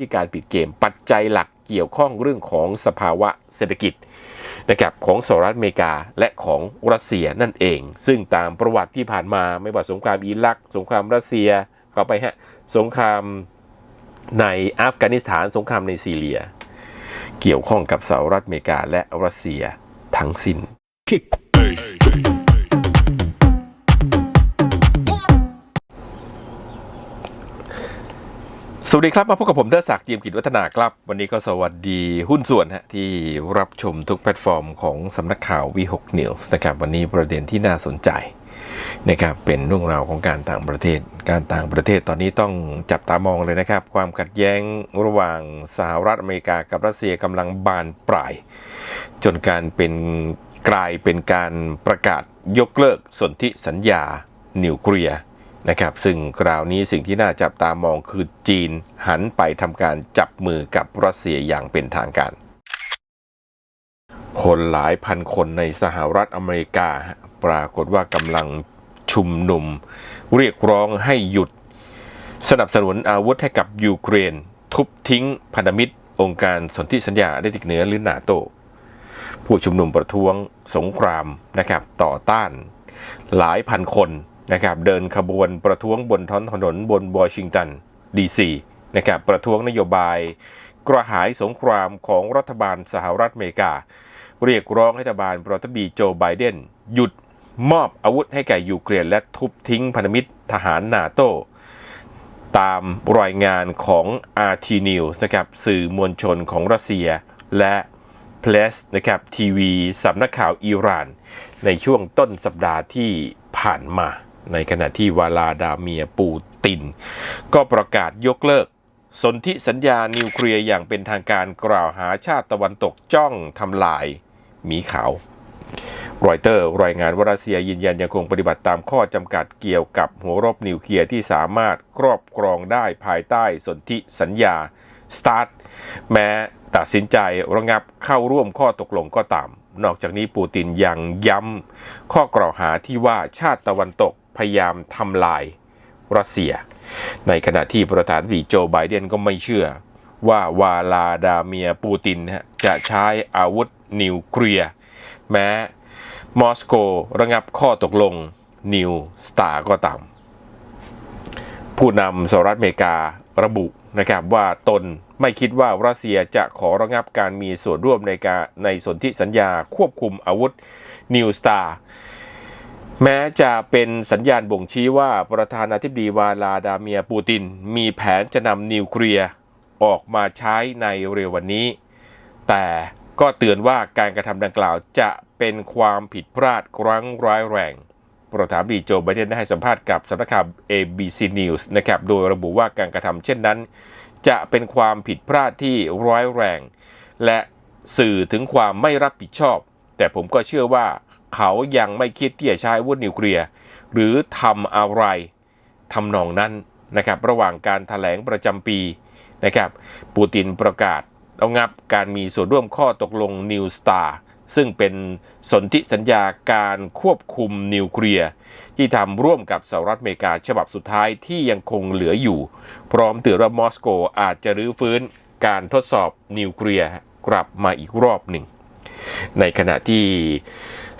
ที่การปิดเกม ปัจจัยหลักเกี่ยวข้องเรื่องของสภาวะเศรษฐกิจนะครับของสหรัฐอเมริกาและของรัสเซียนั่นเอง ซึ่งตามประวัติที่ผ่านมาไม่ว่าสงครามอิรัก สงครามรัสเซียเข้าไปฮะสงครามในอัฟกานิสถานสงครามในซีเรีย เกี่ยวข้องกับสหรัฐอเมริกาและรัสเซียทั้งสิ้น สวัสดีครับ มาพบกับผมเทอศักดิ์จีมกิจวัฒนาครับ วันนี้ก็สวัสดีหุ้นส่วนฮะที่รับชมทุกแพลตฟอร์มของสำนักข่าว V6 News นะครับ วันนี้ประเด็นที่น่าสนใจนะครับเป็นเรื่องราวของการต่างประเทศ การต่างประเทศตอนนี้ต้องจับตามองเลยนะครับ ความขัดแย้งระหว่างสหรัฐอเมริกากับรัสเซียกำลังบานปลาย จนการเป็นกลายเป็นการประกาศยกเลิกสนธิสัญญานิวเคลียร์ นะครับซึ่งคราวนี้สิ่งที่น่าจับตามองคือจีนหันไปทำการจับมือกับรัสเซียอย่างเป็นทางการ คนหลายพันคนในสหรัฐอเมริกา ปรากฏว่ากำลังชุมนุม เรียกร้องให้หยุด สนับสนุนอาวุธให้กับยูเครน ทุบทิ้งพันธมิตร องค์การสนธิสัญญาได้ติกเหนือหรือนาโต ผู้ชุมนุมประท้วงสงครามนะครับต่อต้าน หลายพันคน นะครับเดินขบวนประท้วงบนท้องถนนบนวอชิงตันดีซีนะครับประท้วงนโยบาย กระหายสงครามของรัฐบาลสหรัฐอเมริกา เรียกร้องให้รัฐบาลประธานาธิบดีโจไบเดนหยุดมอบอาวุธให้แก่ยูเครนและทุบทิ้งพันธมิตรทหารนาโต ตามรายงานของ RT News นะครับสื่อมวลชนของรัสเซียและเพลสนะครับทีวีสำนักข่าวอิหร่าน ในช่วงต้นสัปดาห์ที่ผ่านมา ในขณะที่วาลาดาเมียปูติน ก็ประกาศยกเลิก สนธิสัญญานิวเคลียร์อย่างเป็นทางการกล่าวหาชาติตะวันตกจ้องทำลายหมีขาวรอยเตอร์รายงานว่ารัสเซียยืนยันยังคงปฏิบัติตามข้อจำกัดเกี่ยวกับหัวรบนิวเคลียร์ที่สามารถครอบครองได้ภายใต้สนธิสัญญา START แม้ตัดสินใจระงับเข้าร่วมข้อตกลงก็ตาม นอกจากนี้ปูตินยังย้ำข้อกล่าวหาที่ว่าชาติตะวันตก พยายามทำลายรัสเซีย ในขณะที่ประธานาธิบดีโจไบเดนก็ไม่เชื่อ ว่าวาลาดาเมียปูตินจะใช้อาวุธนิวเคลียร์แม้มอสโกระงับข้อตกลงนิวสตาร์ก็ตามผู้นำสหรัฐอเมริการะบุนะครับว่าตนไม่คิดว่ารัสเซียจะขอระงับการมีส่วนร่วมในการในสนธิสัญญาควบคุมอาวุธนิวสตาร์ แม้จะเป็นสัญญาณบ่งชี้ว่าประธานาธิบดีวาลาดาเมียปูติน มีแผนจะนำนิวเคลียร์ออกมาใช้ในเร็ววันนี้ แต่ก็เตือนว่าการกระทำดังกล่าวจะเป็นความผิดพลาดครั้งร้ายแรง ประธานาธิบดีโจไบเดนได้ให้สัมภาษณ์กับสำนักข่าว ABC News นะครับ โดยระบุว่าการกระทำเช่นนั้น จะเป็นความผิดพลาดที่ร้ายแรง และสื่อถึงความไม่รับผิดชอบ แต่ผมก็เชื่อว่า เขายังไม่คิดที่จะใช้อาวุธนิวเคลียร์หรือทำอะไรทำนองนั้นนะครับ ระหว่างการถแถลงประจำปีนะครับ ปูตินประกาศระงับการมีส่วนร่วมข้อตกลงนิวสตาร์ซึ่งเป็นสนธิสัญญาการควบคุมนิวเคลียร์ที่ทำร่วมกับสหรัฐอเมริกาฉบับสุดท้ายที่ยังคงเหลืออยู่ พร้อมเตือนว่ามอสโกอาจจะรื้อฟื้นการทดสอบนิวเคลียร์กลับมาอีกรอบหนึ่ง ในขณะที่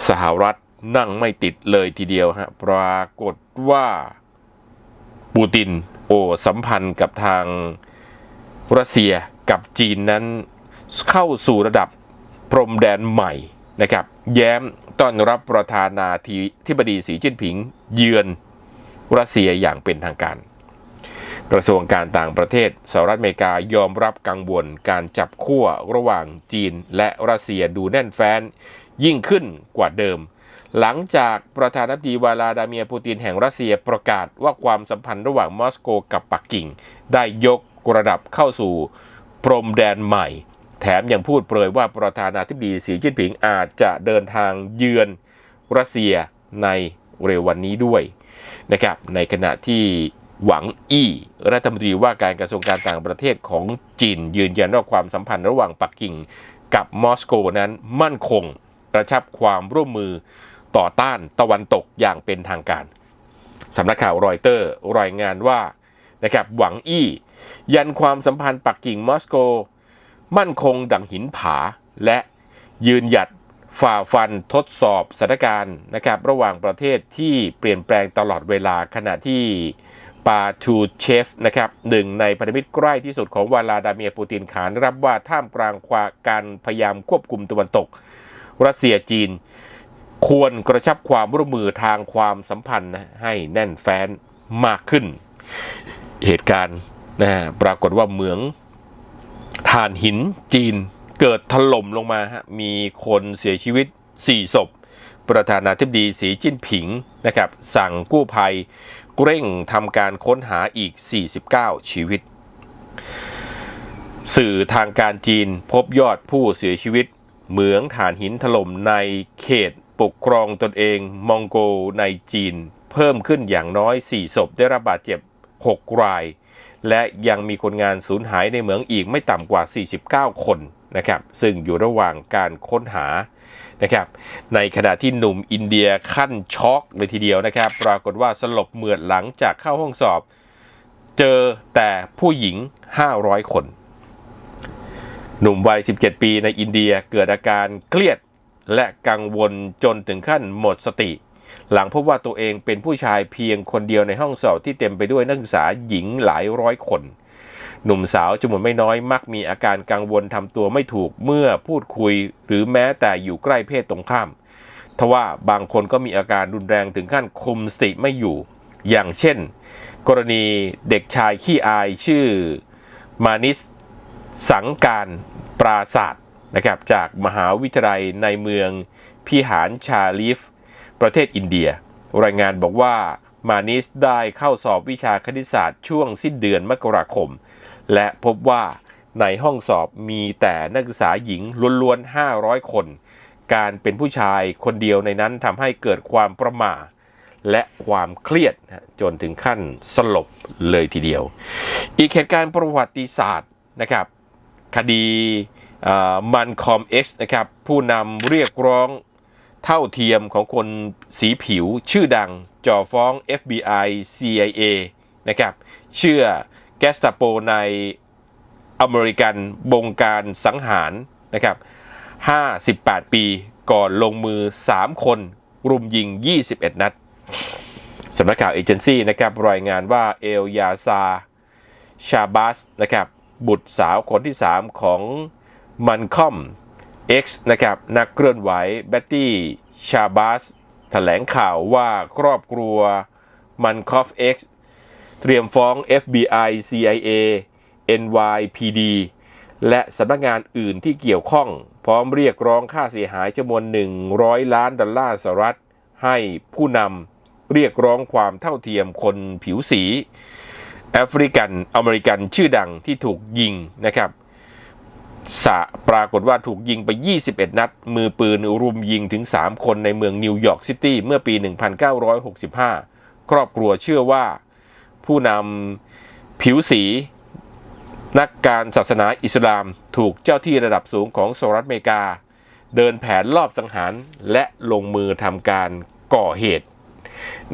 สหรัฐนั่งไม่ติดเลยทีเดียวฮะปรากฏว่าปูตินโอสัมพันธ์กับทางรัสเซียกับจีนนั้นเข้าสู่ระดับพรมแดนใหม่นะครับ แย้มต้อนรับประธานาธิบดีสีจิ้นผิง เยือนรัสเซียอย่างเป็นทางการ กระทรวงการต่างประเทศสหรัฐอเมริกายอมรับกังวลการจับขั้วระหว่างจีนและรัสเซียดูแน่นแฟ้น ยิ่งขึ้นกว่าเดิม หลังจากประธานาธิบดีวลาดาเมียร์ปูตินแห่งรัสเซียประกาศว่าความสัมพันธ์ระหว่างมอสโกกับปักกิ่ง ได้ยกระดับเข้าสู่พรมแดนใหม่ แถมยังพูดเปรยว่าประธานาธิบดีสีจิ้นผิงอาจจะเดินทางเยือนรัสเซียในเร็ววันนี้ด้วยนะครับในขณะที่ หวังอี้รัฐมนตรีว่าการกระทรวงการต่างประเทศของจีน ยืนยันว่าความสัมพันธ์ระหว่างปักกิ่งกับมอสโกนั้นมั่นคงกระชับความร่วมมือต่อต้านตะวันตกอย่างเป็นทางการสำนักข่าวรอยเตอร์รายงานว่านะครับหวังอี้ ยันความสัมพันธ์ปักกิ่งมอสโก มั่นคงดังหินผา และยืนหยัดฝ่าฟันทดสอบสถานการณ์นะครับระหว่างประเทศที่เปลี่ยนแปลงตลอดเวลาขณะที่ ปาชูเชฟนะครับหนึ่งในพันธมิตรใกล้ที่สุดของวลาดาเมียปูตินขานรับว่าท่ามกลางการพยายามควบคุมตะวันตก รัสเซียจีน ควรกระชับความร่วมมือทางความสัมพันธ์ให้แน่นแฟ้นมากขึ้น เหตุการณ์นะปรากฏว่าเหมืองถ่านหินจีนเกิดถล่มลงมาฮะมีคนเสียชีวิต 4 ศพ ประธานาธิบดีสีจิ้นผิงนะครับสั่งกู้ภัย เร่งทำการค้นหาอีก 49 ชีวิต สื่อทางการจีนพบยอดผู้เสียชีวิต เหมืองฐานหินถล่มในเขตปกครองตนเองมองโกในจีน เพิ่มขึ้นอย่างน้อย 4 ศพได้รับบาดเจ็บ 6 ราย และยังมีคนงานสูญหายในเหมืองอีกไม่ต่ำกว่า 49 คน นะครับซึ่งอยู่ระหว่างการค้นหานะครับในขณะที่หนุ่มอินเดียขั้นช็อกเลยทีเดียวนะครับ ปรากฏว่าสลบเหมือดหลังจากเข้าห้องสอบ เจอแต่ผู้หญิง 500 คน หนุ่มวัย 17 ปีในอินเดียเกิดอาการเครียดและกังวลจนถึงขั้นหมดสติ หลังพบว่าตัวเองเป็นผู้ชายเพียงคนเดียวในห้องสอบที่เต็มไปด้วยนักศึกษาหญิงหลายร้อยคน หนุ่มสาวจำนวนไม่น้อยมักมีอาการกังวลทำตัวไม่ถูกเมื่อพูดคุย หรือแม้แต่อยู่ใกล้เพศตรงข้าม ทว่าบางคนก็มีอาการรุนแรงถึงขั้นคุมสติไม่อยู่ อย่างเช่น กรณีเด็กชายขี้อายชื่อมานิสสังการปราศาสตร์นะครับจากมหาวิทยาลัยในเมืองพิหารชาลีฟ ประเทศอินเดีย รายงานบอกว่ามานิสได้เข้าสอบวิชาคณิตศาสตร์ช่วงสิ้นเดือนมกราคม และพบว่าในห้องสอบมีแต่นักศึกษาหญิงล้วนๆ 500 คน การเป็นผู้ชายคนเดียวในนั้นทำให้เกิดความประหม่าและความเครียดจนถึงขั้นสลบเลยทีเดียว อีกเหตุการณ์ประวัติศาสตร์นะครับ คดีมันคอมเอ็กซ์นะครับ ผู้นำเรียกร้องเท่าเทียมของคนสีผิวชื่อดัง จ่อฟ้อง FBI CIA นะครับ เชื่อ แกสตาโปในอเมริกันบงการสังหารนะครับ58 ปีก่อนลงมือ 3 คน รุมยิง 21 นัดสำนักข่าวเอเจนซี่นะครับรายงานว่าเอลยาซา ชาบัสนะครับบุตรสาวคนที่ 3 ของมันคอม X นะครับนักเคลื่อนไหวแบตตี้ชาบัสแถลงข่าวว่าครอบครัวมันคอฟ X เตรียมฟ้อง FBI CIA NYPD และสำนักงานอื่นที่เกี่ยวข้อง พร้อมเรียกร้องค่าเสียหายจำนวน 100 ล้านดอลลาร์สหรัฐ ให้ผู้นำเรียกร้องความเท่าเทียมคนผิวสีแอฟริกันอเมริกันชื่อดังที่ถูกยิงนะครับสะปรากฏว่าถูกยิงไป 21 นัด มือปืนรุมยิงถึง 3 คนในเมืองนิวยอร์กซิตี้เมื่อปี 1965 ครอบครัวเชื่อว่า ผู้นำผิวสี นักการศาสนาอิสลาม ถูกเจ้าที่ระดับสูงของสหรัฐอเมริกา เดินแผนลอบสังหารและลงมือทำการก่อเหตุ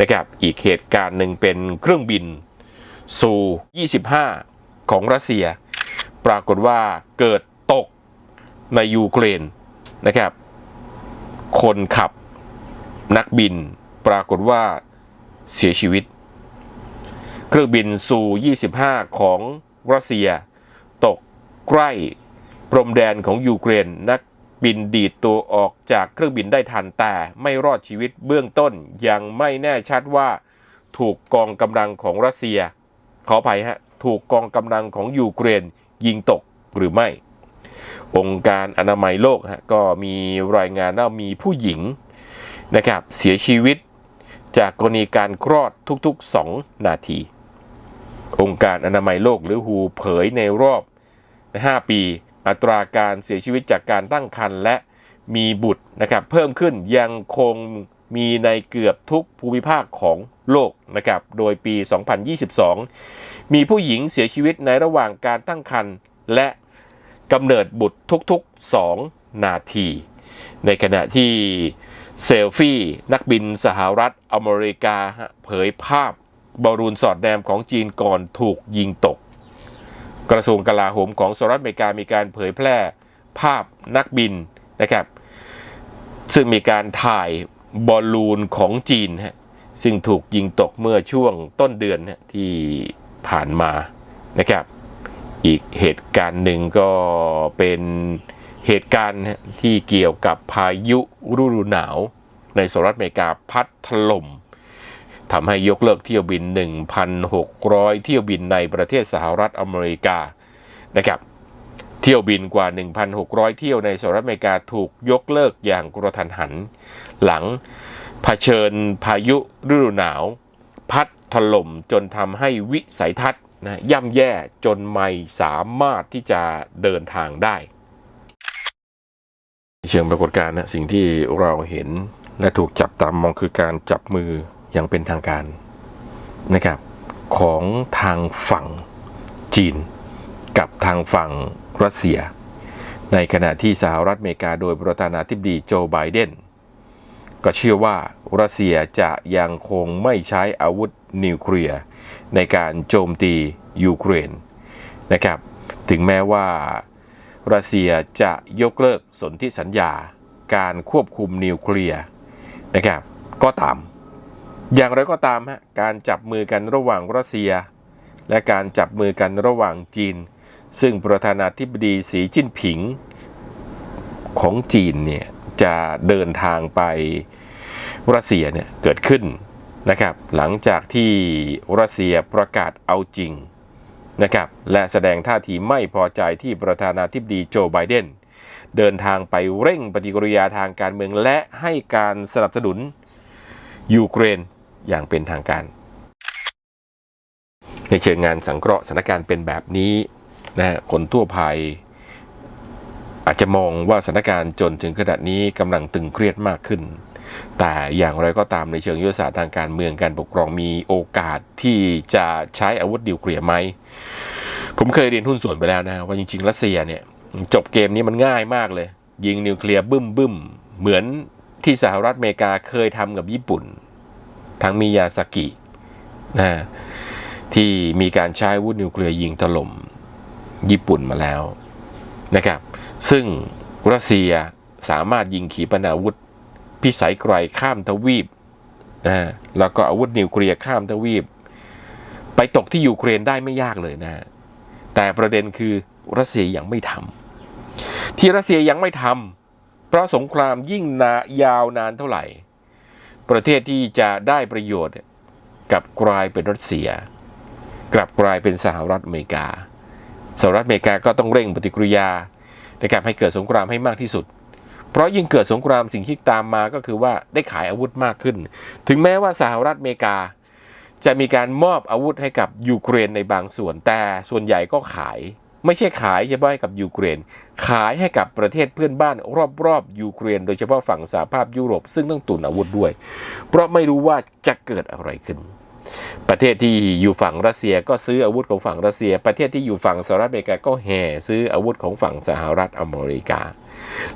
นะครับอีกเหตุการณ์หนึ่งเป็นเครื่องบินซู25 ของรัสเซีย ปรากฏว่าเกิดตกในยูเครนนะครับ คนขับนักบินปรากฏว่าเสียชีวิต เครื่องบินซู25 ของรัสเซีย ตกใกล้พรมแดนของยูเครนนักบินดีดตัวออกจากเครื่องบินได้ทันแต่ไม่รอดชีวิตเบื้องต้นยังไม่แน่ชัดว่าถูกกองกำลังของรัสเซีย ขออภัยฮะ ถูกกองกำลังของยูเครนยิงตกหรือไม่ องค์การอนามัยโลกฮะก็มีรายงานว่ามีผู้หญิงนะครับเสียชีวิตจากกรณีการคลอดทุกๆ 2 นาที องค์การอนามัยโลกหรือฮูเผยในรอบ 5 ปี อัตราการเสียชีวิตจากการตั้งครรภ์และมีบุตรนะครับเพิ่มขึ้นยังคงมีในเกือบทุกภูมิภาคของโลกนะครับโดยปี 2022 มีผู้หญิงเสียชีวิตในระหว่างการตั้งครรภ์และกำเนิดบุตรทุกๆ 2 นาที ในขณะที่เซลฟี่ นักบินสหรัฐอเมริกาเผยภาพ บอลลูนสอดแนมของจีนก่อนถูกยิงตก กระทรวงกลาโหมของสหรัฐอเมริกามีการเผยแพร่ภาพนักบินนะครับ ซึ่งมีการถ่ายบอลลูนของจีนฮะซึ่งถูกยิงตกเมื่อช่วงต้นเดือนที่ผ่านมานะครับ อีกเหตุการณ์หนึ่งก็เป็นเหตุการณ์ที่เกี่ยวกับพายุฤดูหนาว ในสหรัฐอเมริกาพัดถล่ม ทำให้ยกเลิกเที่ยวบิน 1,600 เที่ยวบินในประเทศสหรัฐอเมริกานะครับเที่ยวบินกว่า 1,600 เที่ยวในสหรัฐอเมริกาถูกยกเลิกอย่างกระทันหัน หลังเผชิญพายุฤดูหนาว พัดถล่มจนทำให้วิสัยทัศน์นะย่ำแย่จนไม่สามารถที่จะเดินทางได้ เชิงปรากฏการณ์นะสิ่งที่เราเห็นและถูกจับตามมองคือการจับมือ อย่างเป็นทางการนะครับของทางฝั่งจีน กับทางฝั่งรัสเซีย ในขณะที่สหรัฐอเมริกาโดยประธานาธิบดีโจไบเดนก็เชื่อว่ารัสเซียจะยังคงไม่ใช้อาวุธนิวเคลียร์ในการโจมตียูเครนนะครับถึงแม้ว่ารัสเซียจะยกเลิกสนธิสัญญาการควบคุมนิวเคลียร์นะครับก็ตาม อย่างไรก็ตามฮะการจับมือกันระหว่างรัสเซีย และการจับมือกันระหว่างจีน ซึ่งประธานาธิบดีสีจิ้นผิงของจีนเนี่ยจะเดินทางไปรัสเซียเนี่ยเกิดขึ้นนะครับ หลังจากที่รัสเซียประกาศเอาจริงนะครับและแสดงท่าทีไม่พอใจที่ประธานาธิบดีโจไบเดน เดินทางไปเร่งปฏิกิริยาทางการเมืองและให้การสนับสนุนยูเครน อย่างเป็นทางการ ในเชิงงานสังเคราะห์สถานการณ์เป็นแบบนี้นะฮะคนทั่วไปอาจจะมองว่าสถานการณ์จนถึงขนาดนี้กำลังตึงเครียดมากขึ้น แต่อย่างไรก็ตามในเชิงยุทธศาสตร์ทางการเมืองการปกครองมีโอกาสที่จะใช้อาวุธนิวเคลียร์ไหม ผมเคยเรียนหุ้นส่วนไปแล้วนะว่าจริงๆรัสเซียเนี่ยจบเกมนี้มันง่ายมากเลย ยิงนิวเคลียร์บึ้มบึ้มเหมือนที่สหรัฐอเมริกาเคยทำกับญี่ปุ่น ทั้งมิยาสกินะที่มีการใช้วุธนิวเคลียร์ยิงถล่มญี่ปุ่นมาแล้วนะครับ ซึ่งรัสเซียสามารถยิงขีปนาวุธ พิสัยไกลข้ามทวีปนะแล้วก็อาวุธนิวเคลียร์ข้ามทวีป ไปตกที่ยูเครนได้ไม่ยากเลยนะ แต่ประเด็นคือรัสเซียยังไม่ทำที่รัสเซียยังไม่ทำเพราะสงครามยิ่งนายาวนานเท่าไหร่ ประเทศที่จะได้ประโยชน์กลับกลายเป็นรัสเซีย กลับกลายเป็นสหรัฐอเมริกา สหรัฐอเมริกาก็ต้องเร่งปฏิกิริยาในการให้เกิดสงครามให้มากที่สุด เพราะยิ่งเกิดสงครามสิ่งที่ตามมาก็คือว่าได้ขายอาวุธมากขึ้น ถึงแม้ว่าสหรัฐอเมริกา จะมีการมอบอาวุธให้กับยูเครนในบางส่วนแต่ส่วนใหญ่ก็ขาย ไม่ใช่ขายเฉพาะให้กับยูเครน ขายให้กับประเทศเพื่อนบ้านรอบๆยูเครน โดยเฉพาะฝั่งสหภาพยุโรป ซึ่งต้องตุนอาวุธด้วย เพราะไม่รู้ว่าจะเกิดอะไรขึ้น ประเทศที่อยู่ฝั่งรัสเซียก็ซื้ออาวุธของฝั่งรัสเซีย ประเทศที่อยู่ฝั่งสหรัฐอเมริกาก็แห่ซื้ออาวุธของฝั่งสหรัฐอเมริกา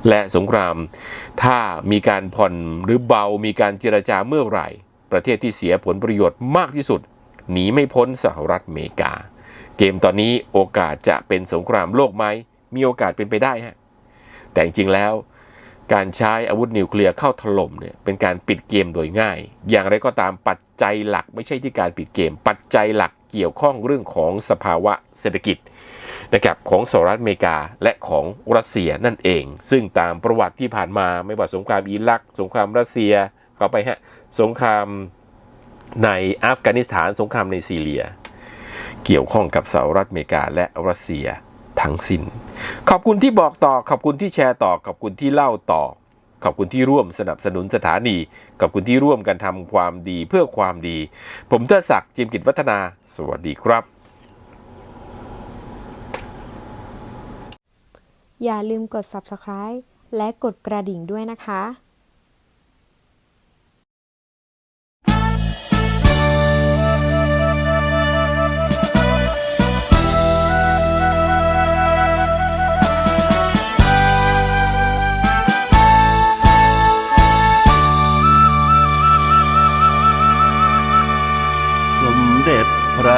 และสงครามถ้ามีการผ่อนหรือเบามีการเจรจาเมื่อไหร่ ประเทศที่เสียผลประโยชน์มากที่สุดหนีไม่พ้นสหรัฐอเมริกา เกมตอนนี้โอกาสจะเป็นสงครามโลกไหม มีโอกาสเป็นไปได้ฮะ แต่จริงๆแล้ว การใช้อาวุธนิวเคลียร์เข้าถล่มเนี่ยเป็นการปิดเกมโดยง่าย อย่างไรก็ตามปัจจัยหลักไม่ใช่ที่การปิดเกม ปัจจัยหลักเกี่ยวข้องเรื่องของสภาวะเศรษฐกิจนะครับของสหรัฐอเมริกาและของรัสเซียนั่นเอง ซึ่งตามประวัติที่ผ่านมาไม่ว่าสงครามอิรัก สงครามรัสเซียก็ไปฮะสงครามในอัฟกานิสถานสงครามในซีเรีย เกี่ยวข้องกับสหรัฐอเมริกาและรัสเซียทั้งสิ้น ขอบคุณที่บอกต่อ ขอบคุณที่แชร์ต่อ ขอบคุณที่เล่าต่อ ขอบคุณที่ร่วมสนับสนุนสถานี ขอบคุณที่ร่วมกันทำความดีเพื่อความดี ผมเทอศักดิ์จิมกิจวัฒนา สวัสดีครับ อย่าลืมกด subscribe และกดกระดิ่งด้วยนะคะ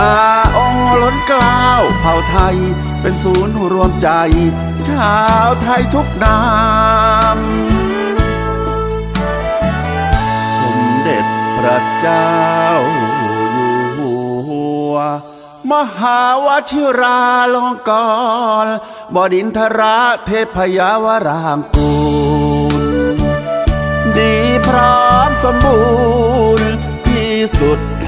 อาองล้นกล้าวเผ่าไทย เป็นศูนย์รวมใจ ชาวไทยทุกนามสมเด็จพระเจ้าอยู่หัว มหาวชิราลงกรบดินทระเทพยาวรางกูล ดีพร้อมสมบูรณ์ที่สุด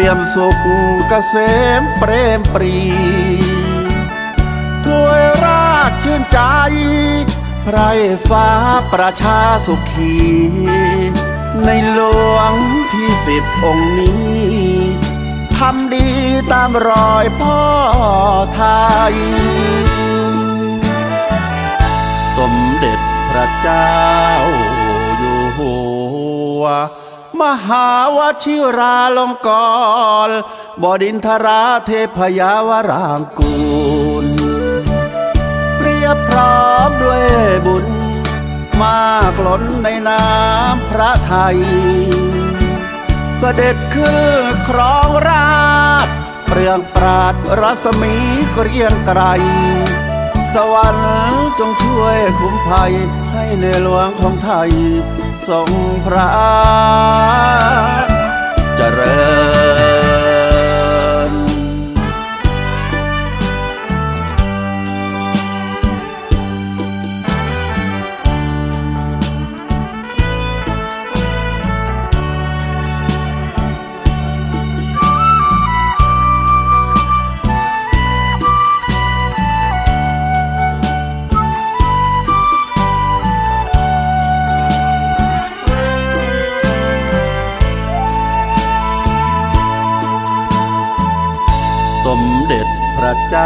เปี่ยมสุขเกษมเปรมปรีถ้วยราชชื่นใจไพรฟ้าประชาสุขี ในหลวงที่สิบองค์นี้ทำดีตามรอยพ่อไทย สมเด็จพระเจ้าอยู่หัว มหาวชิราลงกรณ์บดินทราเทพยาวรางกูล เปรียบพร้อมด้วยบุญ มากล้นในน้ำพระไทย เสด็จขึ้นครองราชเปลืองปราดรัศมีเกรียงไกร สวรรค์จงช่วยคุ้มภัยให้ในหลวงของไทย ทรงพระเจริญ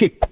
kick